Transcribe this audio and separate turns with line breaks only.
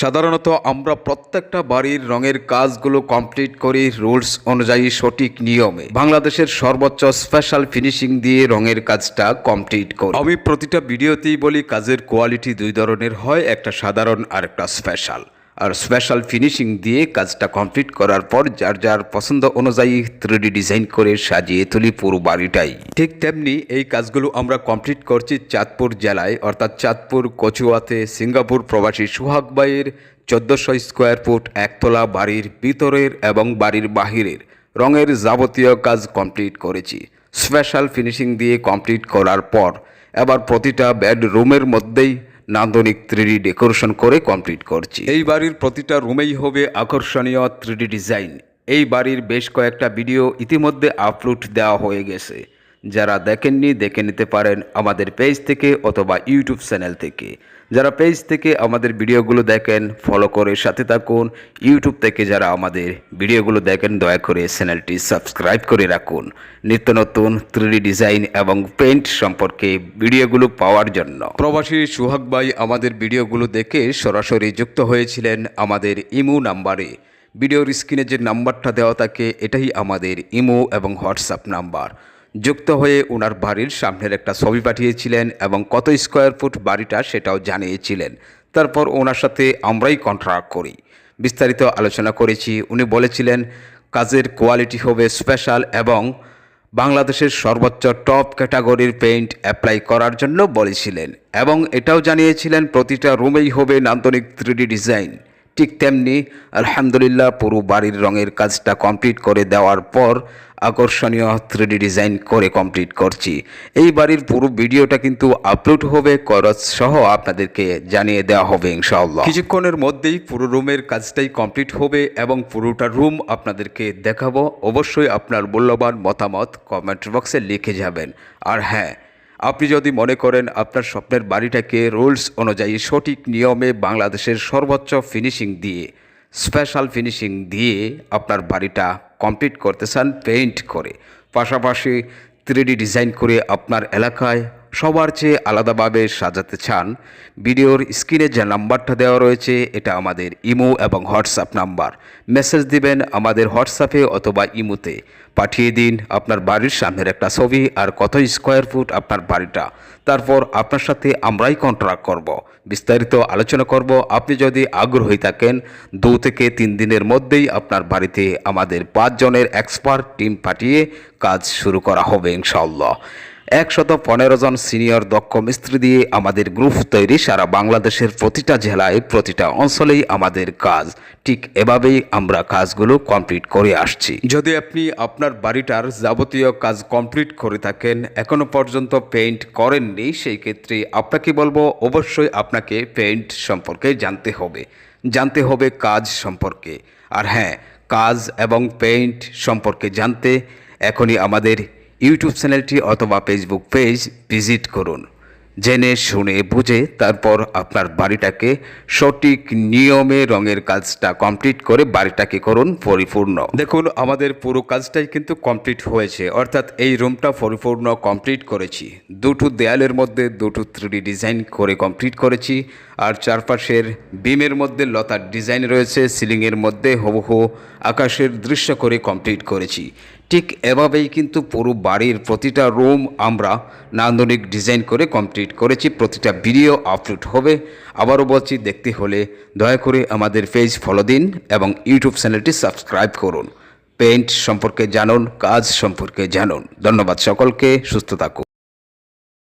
সাধারণত আমরা প্রত্যেকটা বাড়ির রঙের কাজগুলো কমপ্লিট করি রুলস অনুযায়ী সঠিক নিয়মে। বাংলাদেশের সর্বোচ্চ স্পেশাল ফিনিশিং দিয়ে রঙের কাজটা কমপ্লিট করি। আমি প্রতিটা ভিডিওতেই বলি, কাজের কোয়ালিটি দুই ধরনের হয়, একটা সাধারণ আর একটা স্পেশাল আর স্পেশাল ফিনিশিং দিয়ে কাজটা কমপ্লিট করার পর যার যার পছন্দ অনুযায়ী থ্রিডি ডিজাইন করে সাজিয়ে তুলি পুরো বাড়িটাই। ঠিক তেমনি এই কাজগুলো আমরা কমপ্লিট করছি চাঁদপুর জেলায়, অর্থাৎ চাঁদপুর, কচুয়াতে, সিঙ্গাপুর প্রবাসী সুহাগ ভাইয়ের চোদ্দোশো স্কোয়ার ফুট একতলা বাড়ির ভিতরের এবং বাড়ির বাহিরের রঙের যাবতীয় কাজ কমপ্লিট করেছি। স্পেশাল ফিনিশিং দিয়ে কমপ্লিট করার পর এবার প্রতিটা বেডরুমের মধ্যেই নান্দনিক থ্রিডি ডেকোরেশন করে কমপ্লিট করছি। এই বাড়ির প্রতিটা রুমেই হবে আকর্ষণীয় থ্রিডি ডিজাইন এই বাড়ির বেশ কয়েকটা ভিডিও ইতিমধ্যে আপলোড দেওয়া হয়ে গেছে। যারা দেখেননি, দেখে নিতে পারেন আমাদের পেজ থেকে অথবা ইউটিউব চ্যানেল থেকে। যারা পেজ থেকে আমাদের ভিডিওগুলো দেখেন ফলো করে সাথে থাকুন। ইউটিউব থেকে যারা আমাদের ভিডিওগুলো দেখেন, দয়া করে চ্যানেলটি সাবস্ক্রাইব করে রাখুন। নিত্য নতুন থ্রিডি ডিজাইন এবং পেন্ট সম্পর্কে ভিডিওগুলো পাওয়ার জন্য। প্রবাসী সুহাগ ভাই আমাদের ভিডিওগুলো দেখে সরাসরি যুক্ত হয়েছিলেন আমাদের ইমু নাম্বারে। ভিডিওর স্ক্রিনে যে নাম্বারটা দেওয়া থাকে, এটাই আমাদের ইমো এবং হোয়াটসঅ্যাপ নাম্বার। যুক্ত হয়ে ওনার বাড়ির সামনের একটা ছবি পাঠিয়েছিলেন এবং কত স্কোয়ার ফুট বাড়িটা সেটাও জানিয়েছিলেন। তারপর ওনার সাথে আমরাই কন্ট্রাক্ট করি। বিস্তারিত আলোচনা করেছি। উনি বলেছিলেন, কাজের কোয়ালিটি হবে স্পেশাল এবং বাংলাদেশের সর্বোচ্চ টপ ক্যাটাগরির পেইন্ট অ্যাপ্লাই করার জন্য বলেছিলেন এবং এটাও জানিয়েছিলেন, প্রতিটা রুমেই হবে নান্দনিক থ্রিডি ডিজাইন ঠিক তেমনি আলহামদুলিল্লাহ পুরো বাড়ির রঙের কাজটা কমপ্লিট করে দেওয়ার পর আকর্ষণীয় থ্রিডি ডিজাইন করে কমপ্লিট করছি। এই বাড়ির পুরো ভিডিওটা কিন্তু আপলোড হবে করজ সহ আপনাদেরকে জানিয়ে দেওয়া হবে ইনশাআল্লাহ। কিছুক্ষণের মধ্যেই পুরো রুমের কাজটাই কমপ্লিট হবে এবং পুরোটা রুম আপনাদেরকে দেখাবো। অবশ্যই আপনার মূল্যবান মতামত কমেন্ট বক্সে লিখে যাবেন। আর হ্যাঁ আপনি যদি মনে করেন আপনার স্বপ্নের বাড়িটাকে রুলস অনুযায়ী সঠিক নিয়মে বাংলাদেশের সর্বোচ্চ ফিনিশিং দিয়ে স্পেশাল ফিনিশিং দিয়ে আপনার বাড়িটা কমপ্লিট করতে চান পেইন্ট করে। পাশাপাশি থ্রিডি ডিজাইন করে আপনার এলাকায় সবার চেয়ে আলাদাভাবে সাজাতে চান, ভিডিওর স্ক্রিনে যে নাম্বারটা দেওয়া রয়েছে, এটা আমাদের ইমো এবং হোয়াটসঅ্যাপ নাম্বার। মেসেজ দিবেন আমাদের হোয়াটসঅ্যাপে অথবা ইমোতে। পাঠিয়ে দিন আপনার বাড়ির সামনের একটা ছবি আর কত স্কোয়ার ফুট আপনার বাড়িটা। তারপর আপনার সাথে আমরাই কন্ট্রাক্ট করব। বিস্তারিত আলোচনা করব। আপনি যদি আগ্রহী থাকেন, দু থেকে তিন দিনের মধ্যেই আপনার বাড়িতে আমাদের পাঁচজনের এক্সপার্ট টিম পাঠিয়ে কাজ শুরু করা হবে ইনশাআল্লাহ। একশত পনেরো জন সিনিয়র দক্ষ মিস্ত্রি দিয়ে আমাদের গ্রুপ তৈরি সারা বাংলাদেশের প্রতিটা জেলায়, প্রতিটা অঞ্চলেই আমাদের কাজ। ঠিক এভাবেই আমরা কাজগুলো কমপ্লিট করে আসছি। যদি আপনি আপনার বাড়িটার যাবতীয় কাজ কমপ্লিট করে থাকেন, এখনও পর্যন্ত পেইন্ট করেননি, সেই ক্ষেত্রে আপনাকে বলব, অবশ্যই আপনাকে পেইন্ট সম্পর্কে জানতে হবে। জানতে হবে কাজ সম্পর্কে। আর হ্যাঁ কাজ এবং পেইন্ট সম্পর্কে জানতে এখনই আমাদের ইউটিউব চ্যানেলটি অথবা ফেসবুক পেজ ভিজিট করুন। জেনে, শুনে, বুঝে তারপর আপনার বাড়িটাকে সঠিক নিয়মে রঙের কাজটা কমপ্লিট করে বাড়িটাকে করুন পরিপূর্ণ। দেখুন, আমাদের পুরো কাজটাই কিন্তু কমপ্লিট হয়েছে। অর্থাৎ এই রুমটা পরিপূর্ণ কমপ্লিট করেছি। দুটো দেয়ালের মধ্যে দুটো থ্রিডি ডিজাইন করে কমপ্লিট করেছি। আর চারপাশের বিমের মধ্যে লতার ডিজাইন রয়েছে, সিলিংয়ের মধ্যে হুবহু আকাশের দৃশ্য করে কমপ্লিট করেছি। ঠিক এভাবেই কিন্তু পুরো বাড়ির প্রতিটা রুম আমরা নান্দনিক ডিজাইন করে কমপ্লিট করেছি, প্রতিটা ভিডিও আপলোড হবে। আবারও বলছি, দেখতে হলে দয়া করে আমাদের পেজ ফলো দিন এবং ইউটিউব চ্যানেলটি সাবস্ক্রাইব করুন। পেইন্ট সম্পর্কে জানুন, কাজ সম্পর্কে জানুন। ধন্যবাদ সকলকে, সুস্থ থাকুন।